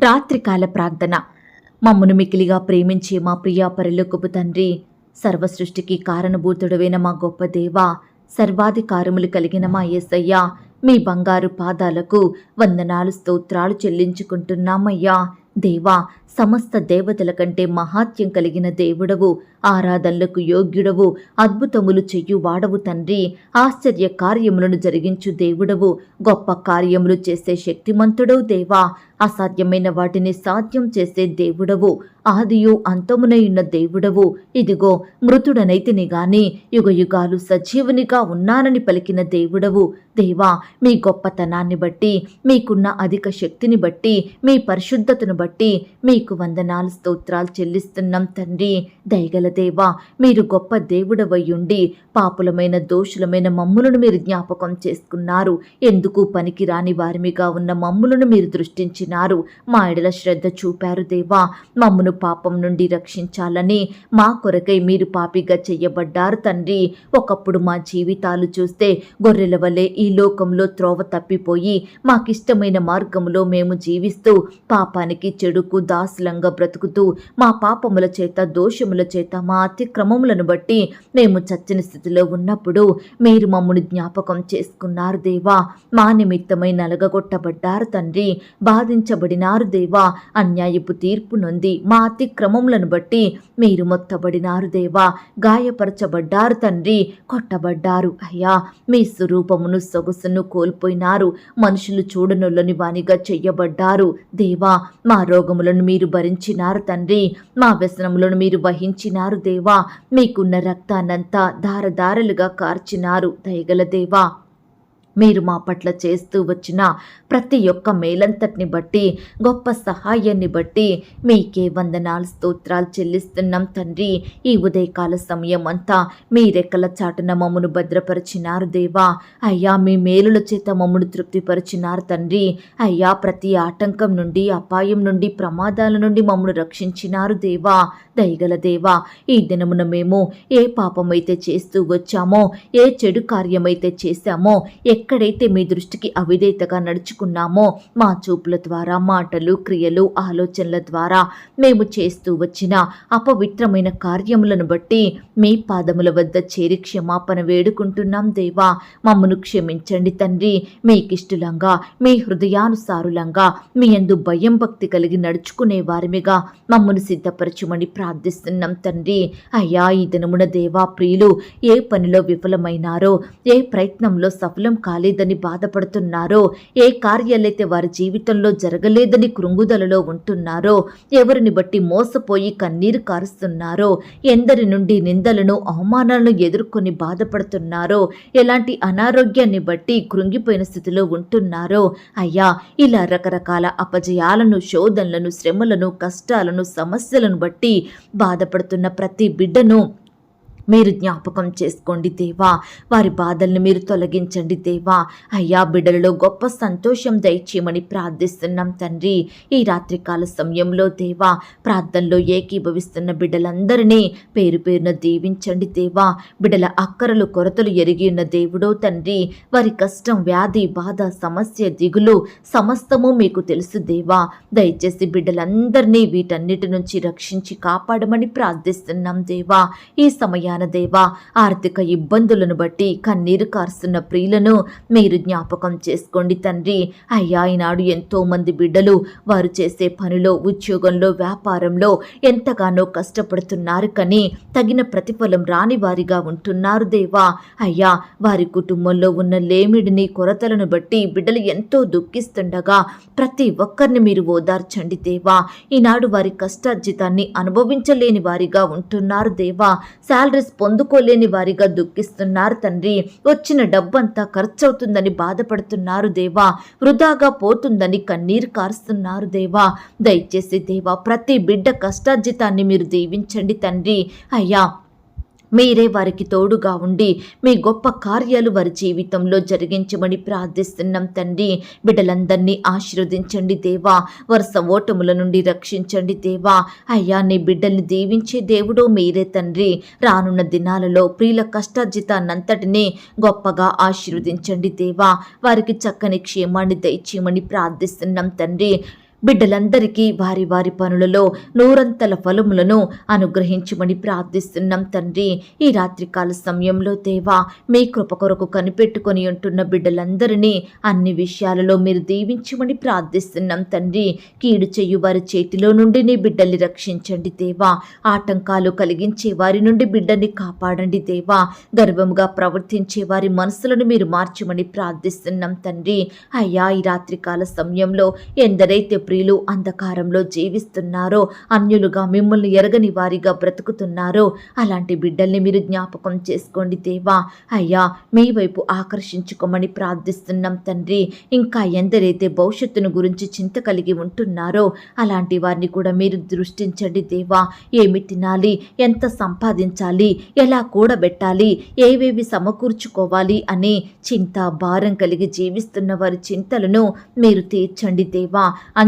రాత్రికాల ప్రార్థన. మమ్మను మికిలిగా ప్రేమించే మా ప్రియా పరిలోకపు తండ్రి సర్వసృష్టికి కారణభూతుడవైన మా గొప్ప దేవ సర్వాధికారములు కలిగిన మా ఏసయ్య మీ బంగారు పాదాలకు వందనాలు స్తోత్రాలు చెల్లించుకుంటున్నామయ్యా. దేవా సమస్త దేవతల కంటే మహాత్యం కలిగిన దేవుడవు ఆరాధనలకు యోగ్యుడవు అద్భుతములు చెయ్యు వాడవు తండ్రి. ఆశ్చర్య కార్యములను జరిగించు దేవుడవు. గొప్ప కార్యములు చేసే శక్తిమంతుడవు దేవా. అసాధ్యమైన వాటిని సాధ్యం చేసే దేవుడవు. ఆదియు అంతమునై ఉన్న దేవుడవు. ఇదిగో మృతుడనైతిని గాని యుగ యుగాలు సజీవునిగా ఉన్నానని పలికిన దేవుడవు. దేవా మీ గొప్పతనాన్ని బట్టి మీకున్న అధిక శక్తిని బట్టి మీ పరిశుద్ధతను బట్టి మీకు వందనాలు స్తోత్రాలు చెల్లిస్తున్నాం తండ్రి. దయగల దేవా మీరు గొప్ప దేవుడవయ్యుండి పాపులమైన దోషులమైన మమ్ములను మీరు జ్ఞాపకం చేసుకున్నారు. ఎందుకు పనికిరాని వారిమిగా ఉన్న మమ్ములను మీరు దృష్టించినారు? మా ఎడల శ్రద్ధ చూపారు దేవా మమ్మును పాపం నుండి రక్షించాలని. మా కొరకై మీరు పాపిగా చెయ్యబడ్డారు తండ్రి. ఒకప్పుడు మా జీవితాలు చూస్తే గొర్రెల వలె ఈ లోకంలో త్రోవ తప్పిపోయి మాకిష్టమైన మార్గంలో మేము జీవిస్తూ పాపానికి చెడుకు దాసులంగా బ్రతుకుతూ మా పాపముల చేత దోషముల చేత మా అతిక్రమములను బట్టి మేము చచ్చిన స్థితిలో ఉన్నప్పుడు మీరు మమ్మల్ని జ్ఞాపకం చేసుకున్నారు దేవా. మా నిమిత్తమై నలగగొట్టబడ్డారు తండ్రి. బాధించబడినారు దేవా. అన్యాయపు తీర్పు నొంది మా అతిక్రమములను బట్టి మీరు మొత్తబడినారు దేవా. గాయపరచబడ్డారు తండ్రి. కొట్టబడ్డారు. అయ్యా మీ స్వరూపమును సొగసును కోల్పోయినారు. మనుషులు చూడనొల్లని వానిగా చెయ్యబడ్డారు దేవా. మా రోగములను మీరు భరించినారు తండ్రి. మా వ్యసనములను మీరు వహించినారు దేవా. మీకున్న రక్తాన్నంతా ధారధారలుగా కార్చినారు. దయగల దేవా. మీరు మా పట్ల చేస్తూ వచ్చిన ప్రతి ఒక్క మేలంతటిని బట్టి గొప్ప సహాయాన్ని బట్టి మీకే వందనాలు స్తోత్రాలు చెల్లిస్తున్నాం తండ్రి. ఈ ఉదయకాల సమయం అంతా మీ రెక్కల చాటున మమ్మను భద్రపరిచినారు దేవా. అయ్యా మీ మేలుల చేత మమ్మను తృప్తిపరిచినారు తండ్రి. అయ్యా ప్రతి ఆటంకం నుండి అపాయం నుండి ప్రమాదాల నుండి మమ్మను రక్షించినారు దేవా. దయగల దేవా ఈ దినమున మేము ఏ పాపమైతే చేస్తూ వచ్చామో ఏ చెడు కార్యమైతే చేశామో ఎక్కడైతే మీ దృష్టికి అవిధేయతగా నడుచుకున్నామో మా చూపుల ద్వారా మాటలు క్రియలు ఆలోచనల ద్వారా మేము చేస్తూ వచ్చిన అపవిత్రమైన కార్యములను బట్టి మీ పాదముల వద్ద చేరి క్షమాపణ వేడుకుంటున్నాం దేవా. మమ్మను క్షమించండి తండ్రి. మీకిష్టులంగా మీ హృదయానుసారులంగా మీ అందు భయం భక్తి కలిగి నడుచుకునే వారిమిగా మమ్మను సిద్ధపరచుమని ప్రార్థిస్తున్నాం తండ్రి. అయ్యా ఈ దినమున దేవా ప్రియులు ఏ పనిలో విఫలమైనారో ఏ ప్రయత్నంలో సఫలం కా కాలేదని బాధపడుతున్నారో ఏ కార్యాలైతే వారి జీవితంలో జరగలేదని కృంగుదలలో ఉంటున్నారో ఎవరిని బట్టి మోసపోయి కన్నీరు కారుస్తున్నారో ఎందరి నుండి నిందలను అవమానాలను ఎదుర్కొని బాధపడుతున్నారో ఎలాంటి అనారోగ్యాన్ని బట్టి కృంగిపోయిన స్థితిలో ఉంటున్నారో అయ్యా ఇలా రకరకాల అపజయాలను శోధనలను శ్రమలను కష్టాలను సమస్యలను బట్టి బాధపడుతున్న ప్రతి బిడ్డను మీరు జ్ఞాపకం చేసుకోండి దేవా. వారి బాధల్ని మీరు తొలగించండి దేవా. అయ్యా బిడ్డలలో గొప్ప సంతోషం దయచేయమని ప్రార్థిస్తున్నాం తండ్రి. ఈ రాత్రికాల సమయంలో దేవా ప్రార్థనలో ఏకీభవిస్తున్న బిడ్డలందరినీ పేరు పేరున దీవించండి దేవా. బిడ్డల అక్కరలు కొరతలు ఎరిగి ఉన్న దేవుడో తండ్రి. వారి కష్టం వ్యాధి బాధ సమస్య దిగులు సమస్తము మీకు తెలుసు దేవా. దయచేసి బిడ్డలందరినీ వీటన్నిటి నుంచి రక్షించి కాపాడమని ప్రార్థిస్తున్నాం దేవా. ఈ సమయా దేవా ఆర్థిక ఇబ్బందులను బట్టి కన్నీరు కారుస్తున్న ప్రియులను మీరు జ్ఞాపకం చేసుకోండి తండ్రి. అయ్యా ఈనాడు ఎంతో మంది బిడ్డలు వారు చేసే పనిలో ఉద్యోగంలో వ్యాపారంలో ఎంతగానో కష్టపడుతున్నారు కానీ తగిన ప్రతిఫలం రాని వారిగా ఉంటున్నారు దేవా. అయ్యా వారి కుటుంబంలో ఉన్న లేమిడిని కొరతలను బట్టి బిడ్డలు ఎంతో దుఃఖిస్తుండగా ప్రతి ఒక్కరిని మీరు ఓదార్చండి దేవా. ఈనాడు వారి కష్టార్జితాన్ని అనుభవించలేని వారిగా ఉంటున్నారు దేవా. శాలరీ శాలరీస్ పొందుకోలేని వారిగా దుఃఖిస్తున్నారు తండ్రి. వచ్చిన డబ్బంతా ఖర్చవుతుందని బాధపడుతున్నారు దేవా. వృధాగా పోతుందని కన్నీరు కారుస్తున్నారు దేవా. దయచేసి దేవా ప్రతి బిడ్డ కష్టార్జితాన్ని మీరు దీవించండి తండ్రి. అయ్యా మీరే వారికి తోడుగా ఉండి మీ గొప్ప కార్యాలు వారి జీవితంలో జరిగించమని ప్రార్థిస్తున్నాం తండ్రి. బిడ్డలందరినీ ఆశీర్వదించండి దేవా. వరుస ఓటముల నుండి రక్షించండి దేవా. అయ్యా నీ బిడ్డల్ని దీవించే దేవుడో మీరే తండ్రి. రానున్న దినాలలో ప్రియుల కష్టార్జితాన్నంతటినీ గొప్పగా ఆశీర్వదించండి దేవా. వారికి చక్కని క్షేమాన్ని దయచేయమని ప్రార్థిస్తున్నాం తండ్రి. బిడ్డలందరికీ వారి వారి పనులలో నూరంతల ఫలములను అనుగ్రహించమని ప్రార్థిస్తున్నాం తండ్రి. ఈ రాత్రికాల సమయంలో దేవా మీ కృప కొరకు కనిపెట్టుకొని ఉంటున్న బిడ్డలందరినీ అన్ని విషయాలలో మీరు దీవించమని ప్రార్థిస్తున్నాం తండ్రి. కీడు చెయ్యు వారి చేతిలో నుండి నీ బిడ్డల్ని రక్షించండి దేవా. ఆటంకాలు కలిగించే వారి నుండి బిడ్డని కాపాడండి దేవా. గర్వముగా ప్రవర్తించే వారి మనసులను మీరు మార్చమని ప్రార్థిస్తున్నాం తండ్రి. అయ్యా ఈ రాత్రికాల సమయంలో ఎందరైతే ప్రియులు అంధకారంలో జీవిస్తున్నారో అన్యులుగా మిమ్మల్ని ఎరగని వారిగా బ్రతుకుతున్నారో అలాంటి బిడ్డల్ని మీరు జ్ఞాపకం చేసుకోండి దేవా. అయ్యా మీ వైపు ఆకర్షించుకోమని ప్రార్థిస్తున్నాం తండ్రి. ఇంకా ఎందరైతే భవిష్యత్తును గురించి చింత కలిగి ఉంటున్నారో అలాంటి వారిని కూడా మీరు దృష్టించండి దేవా. ఏమి తినాలి ఎంత సంపాదించాలి ఎలా కూడబెట్టాలి ఏవేవి సమకూర్చుకోవాలి అని చింత భారం కలిగి జీవిస్తున్న వారి చింతలను మీరు తీర్చండి దేవా.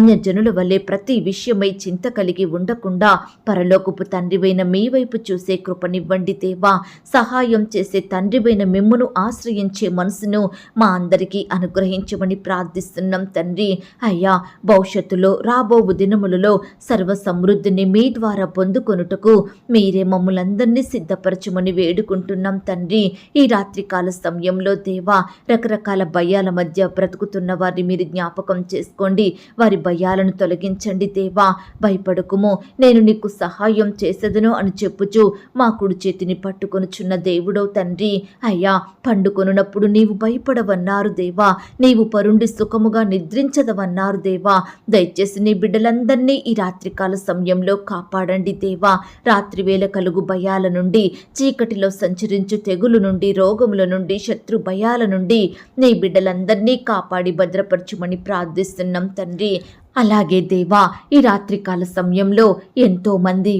అన్యజనుల వల్లే ప్రతి విషయమై చింత కలిగి ఉండకుండా పరలోకపు తండ్రివైన మీ వైపు చూసే కృపనివ్వండి దేవా. సహాయం చేసే తండ్రివైన మిమ్మును ఆశ్రయించే మనసును మా అందరికీ అనుగ్రహించమని ప్రార్థిస్తున్నాం తండ్రి. అయ్యా భవిష్యత్తులో రాబోవు దినములలో సర్వ సమృద్ధిని మీ ద్వారా పొందుకొనుటకు మీరే మమ్ములందరినీ సిద్ధపరచమని వేడుకుంటున్నాం తండ్రి. ఈ రాత్రికాల సమయంలో దేవా రకరకాల భయాల మధ్య బ్రతుకుతున్న వారిని మీరు జ్ఞాపకం చేసుకోండి. వారి భయ భయాలను తొలగించండి దేవా. భయపడకుము. నేను నీకు సహాయం చేసేదను అని చెప్పుచు మా కుడి చేతిని పట్టుకొనుచున్న దేవుడో తండ్రి. అయ్యా పండుకొనున్నప్పుడు నీవు భయపడవన్నారు దేవా. నీవు పరుండి సుఖముగా నిద్రించదవన్నారు దేవా. దయచేసి నీ బిడ్డలందరినీ ఈ రాత్రికాల సమయంలో కాపాడండి దేవా. రాత్రివేళ కలుగు భయాల నుండి చీకటిలో సంచరించు తెగులు నుండి రోగముల నుండి శత్రు భయాల నుండి నీ బిడ్డలందరినీ కాపాడి భద్రపరచుమని ప్రార్థిస్తున్నాం తండ్రి. అలాగే దేవా ఈ రాత్రికాల సమయంలో ఎంతో మంది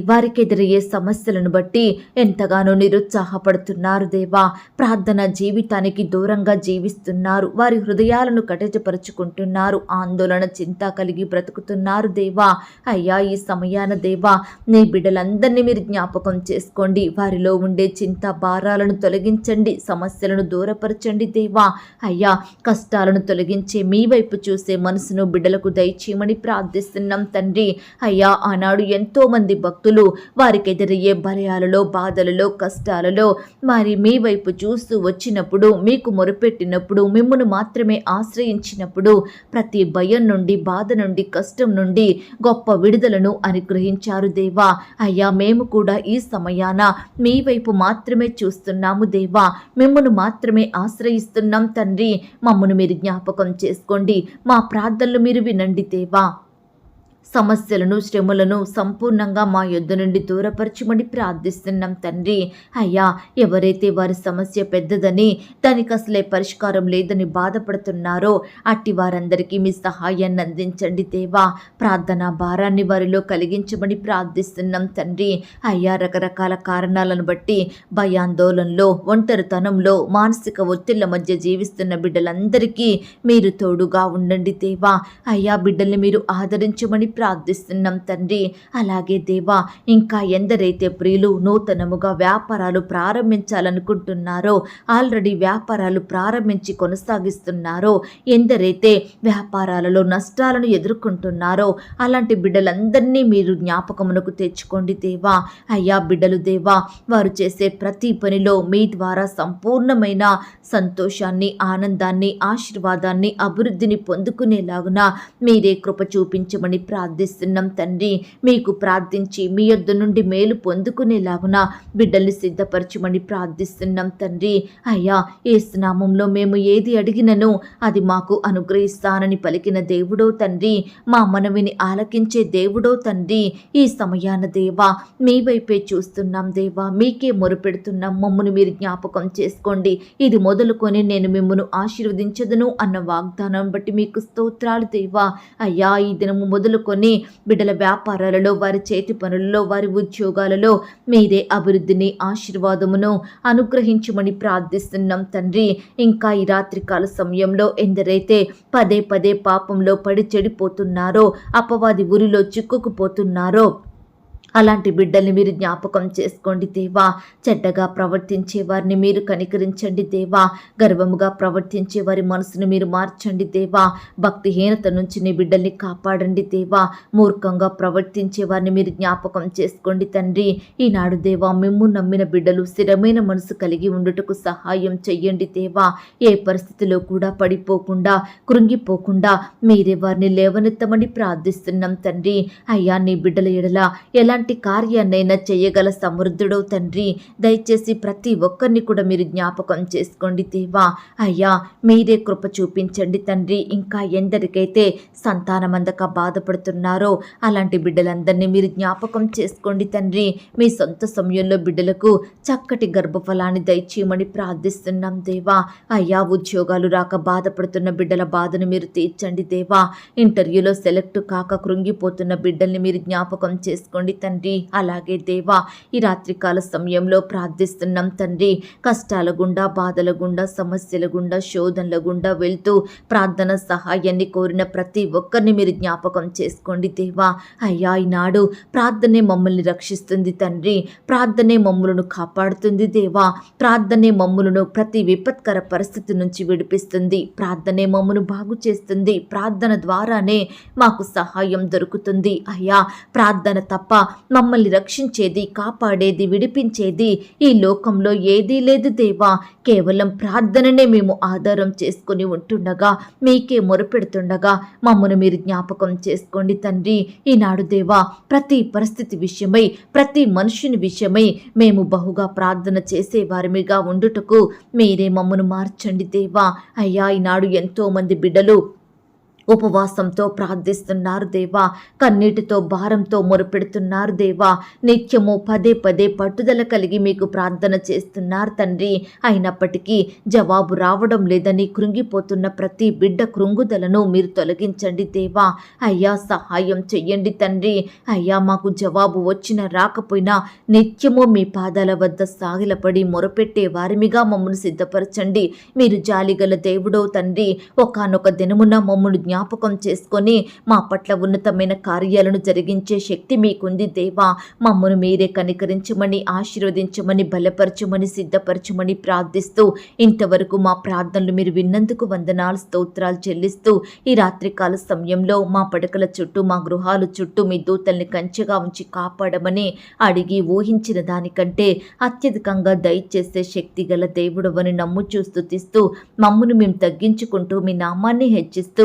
సమస్యలను బట్టి ఎంతగానో నిరుత్సాహపడుతున్నారు దేవా. ప్రార్థన జీవితానికి దూరంగా జీవిస్తున్నారు. వారి హృదయాలను కటజపరుచుకుంటున్నారు ఆందోళన చింత కలిగి బ్రతుకుతున్నారు దేవా. అయ్యా ఈ సమయాన దేవా నీ బిడ్డలందరినీ మీరు జ్ఞాపకం చేసుకోండి. వారిలో ఉండే చింత భారాలను తొలగించండి. సమస్యలను దూరపరచండి దేవా. అయ్యా కష్టాలను తొలగించే మీ వైపు చూసే మనసును బిడ్డలకు దయచేయమని ప్రార్థిస్తున్నాం తండ్రి. అయ్యా ఆనాడు ఎంతో మంది భక్తులు వారికి ఎదురయ్యే భయాలలో బాధలలో కష్టాలలో మరి మీ వైపు చూస్తూ వచ్చినప్పుడు మీకు మొరపెట్టినప్పుడు మిమ్మను మాత్రమే ఆశ్రయించినప్పుడు ప్రతి భయం నుండి బాధ నుండి కష్టం నుండి గొప్ప విడుదలను అనుగ్రహించారు దేవా. అయ్యా మేము కూడా ఈ సమయాన మీ వైపు మాత్రమే చూస్తున్నాము దేవా. మిమ్మను మాత్రమే ఆశ్రయిస్తున్నాం తండ్రి. మమ్మను మీరు జ్ఞాపకం చేసుకోండి. మా ప్రార్థనలు మీరు వినండి దేవా. 望。సమస్యలను శ్రమలను సంపూర్ణంగా మా యొద్ద నుండి దూరపరచమని ప్రార్థిస్తున్నాం తండ్రి. అయ్యా ఎవరైతే వారి సమస్య పెద్దదని దానికి అసలే పరిష్కారం లేదని బాధపడుతున్నారో అట్టి వారందరికీ మీ సహాయాన్ని అందించండి దేవా. ప్రార్థన భారాన్ని వారిలో కలిగించమని ప్రార్థిస్తున్నాం తండ్రి. అయ్యా రకరకాల కారణాలను బట్టి భయాందోళనలో ఒంటరితనంలో మానసిక ఒత్తిళ్ళ మధ్య జీవిస్తున్న బిడ్డలందరికీ మీరు తోడుగా ఉండండి దేవా. అయ్యా బిడ్డల్ని మీరు ఆదరించమని ప్రార్థిస్తున్నాం తండ్రి. అలాగే దేవా ఇంకా ఎందరైతే ప్రియులు నూతనముగా వ్యాపారాలు ప్రారంభించాలనుకుంటున్నారో ఆల్రెడీ వ్యాపారాలు ప్రారంభించి కొనసాగిస్తున్నారో ఎందరైతే వ్యాపారాలలో నష్టాలను ఎదుర్కొంటున్నారో అలాంటి బిడ్డలందరినీ మీరు జ్ఞాపకమునకు తెచ్చుకోండి దేవా. అయ్యా బిడ్డలు దేవా వారు చేసే ప్రతి పనిలో మీ ద్వారా సంపూర్ణమైన సంతోషాన్ని ఆనందాన్ని ఆశీర్వాదాన్ని అభివృద్ధిని పొందుకునేలాగున మీరే కృప చూపించమని ప్రార్థిస్తున్నాం తండ్రి. మీకు ప్రార్థించి మీ యొద్ద నుండి మేలు పొందుకునేలాగున బిడ్డల్ని సిద్ధపరచమని ప్రార్థిస్తున్నాం తండ్రి. అయ్యా ఏ స్నామంలో మేము ఏది అడిగినను అది మాకు అనుగ్రహిస్తానని పలికిన దేవుడో తండ్రి. మా మనవిని ఆలకించే దేవుడో తండ్రి. ఈ సమయాన దేవా మీ వైపే చూస్తున్నాం దేవా. మీకే మొరుపెడుతున్నాం. మమ్మను మీరు జ్ఞాపకం చేసుకోండి. ఇది మొదలుకొని నేను మిమ్మను ఆశీర్వదించదును అన్న వాగ్దానం బట్టి మీకు స్తోత్రాలు దేవా. అయ్యా ఈ దినము మొదలుకొని బిడ్డల వ్యాపారాలలో వారి చేతి పనులలో వారి ఉద్యోగాలలో మీదే అభివృద్ధిని ఆశీర్వాదమును అనుగ్రహించమని ప్రార్థిస్తున్నాం తండ్రి. ఇంకా ఈ రాత్రికాల సమయంలో ఎందరైతే పదే పదే పాపంలో పడి చెడిపోతున్నారో అపవాది ఊరిలో చిక్కుకుపోతున్నారో అలాంటి బిడ్డల్ని మీరు జ్ఞాపకం చేసుకోండి దేవా. చెడ్డగా ప్రవర్తించే వారిని మీరు కనికరించండి దేవా. గర్వముగా ప్రవర్తించే వారి మనసును మీరు మార్చండి దేవా. భక్తిహీనత నుంచి నీ బిడ్డల్ని కాపాడండి దేవా. మూర్ఖంగా ప్రవర్తించే వారిని మీరు జ్ఞాపకం చేసుకోండి తండ్రి. ఈనాడు దేవా మిమ్ము నమ్మిన బిడ్డలు స్థిరమైన మనసు కలిగి ఉండుటకు సహాయం చెయ్యండి దేవా. ఏ పరిస్థితిలో కూడా పడిపోకుండా కృంగిపోకుండా మీరే వారిని లేవనెత్తమని ప్రార్థిస్తున్నాం తండ్రి. అయ్యా నీ బిడ్డల ఎడల ఎలాంటి కార్యాన్నైనా చేయగల సమృద్ధుడో తండ్రి. దయచేసి ప్రతి ఒక్కరిని కూడా మీరు జ్ఞాపకం చేసుకోండి దేవా. అయ్యా మీరే కృప చూపించండి తండ్రి. ఇంకా ఎందరికైతే సంతానమందక బాధపడుతున్నారో అలాంటి బిడ్డలందరినీ మీరు జ్ఞాపకం చేసుకోండి తండ్రి. మీ సొంత సమయంలో బిడ్డలకు చక్కటి గర్భఫలాన్ని దయచేయమని ప్రార్థిస్తున్నాం దేవా. అయ్యా ఉద్యోగాలు రాక బాధపడుతున్న బిడ్డల బాధను మీరు తీర్చండి దేవా. ఇంటర్వ్యూలో సెలెక్ట్ కాక కృంగిపోతున్న బిడ్డల్ని మీరు జ్ఞాపకం చేసుకోండి తండ్రి. అలాగే దేవా ఈ రాత్రికాల సమయంలో ప్రార్థిస్తున్నాం తండ్రి. కష్టాల గుండా బాధల గుండా సమస్యల గుండా శోధనల గుండా వెళ్తూ ప్రార్థన సహాయాన్ని కోరిన ప్రతి ఒక్కరిని మీరు జ్ఞాపకం చేసుకోండి దేవా. అయ్యా ఈనాడు ప్రార్థనే మమ్మల్ని రక్షిస్తుంది తండ్రి. ప్రార్థనే మమ్ములను కాపాడుతుంది దేవా. ప్రార్థనే మమ్ములను ప్రతి విపత్కర పరిస్థితి నుంచి విడిపిస్తుంది. ప్రార్థనే మమ్మను బాగు చేస్తుంది. ప్రార్థన ద్వారానే మాకు సహాయం దొరుకుతుంది. అయ్యా ప్రార్థన తప్ప మమ్మల్ని రక్షించేది కాపాడేది విడిపించేది ఈ లోకంలో ఏదీ లేదు దేవా. కేవలం ప్రార్థననే మేము ఆధారం చేసుకుని ఉంటుండగా మీకే మొరపెడుతుండగా మమ్మను మీరు జ్ఞాపకం చేసుకోండి తండ్రి. ఈనాడు దేవా ప్రతి పరిస్థితి విషయమై ప్రతి మనుషుని విషయమై మేము బహుగా ప్రార్థన చేసేవారిమిగా ఉండుటకు మీరే మమ్మను మార్చండి దేవా. అయ్యా ఈనాడు ఎంతో మంది బిడ్డలు ఉపవాసంతో ప్రార్థిస్తున్నారు దేవా. కన్నీటితో భారంతో మొరుపెడుతున్నారు దేవా. నిత్యము పదే పదే పట్టుదల కలిగి మీకు ప్రార్థన చేస్తున్నారు తండ్రి. అయినప్పటికీ జవాబు రావడం లేదని కృంగిపోతున్న ప్రతి బిడ్డ కృంగుదలను మీరు తొలగించండి దేవా. అయ్యా సహాయం చెయ్యండి తండ్రి. అయ్యా మాకు జవాబు వచ్చిన రాకపోయినా నిత్యము మీ పాదాల వద్ద సాగిలపడి మొరపెట్టే వారిమిగా మమ్మల్ని సిద్ధపరచండి. మీరు జాలిగల దేవుడో తండ్రి. ఒకానొక దినమున మమ్మల్ని జ్ఞాపకం జ్ఞాపకం చేసుకొని మా పట్ల ఉన్నతమైన కార్యాలను జరిగించే శక్తి మీకుంది దేవా. మమ్మను మీరే కనికరించమని ఆశీర్వదించమని బలపరచమని సిద్ధపరచమని ప్రార్థిస్తూ ఇంతవరకు మా ప్రార్థనలు మీరు విన్నందుకు వందనాలు స్తోత్రాలు చెల్లిస్తూ ఈ రాత్రికాల సమయంలో మా పడకల చుట్టూ మా గృహాలు చుట్టూ మీ దూతల్ని కంచెగా ఉంచి కాపాడమని అడిగి ఊహించిన దానికంటే అత్యధికంగా దయచేసే శక్తి గల దేవుడవని నమ్ము చూస్తూ తీస్తూ మమ్మను మేము తగ్గించుకుంటూ మీ నామాన్ని హెచ్చిస్తూ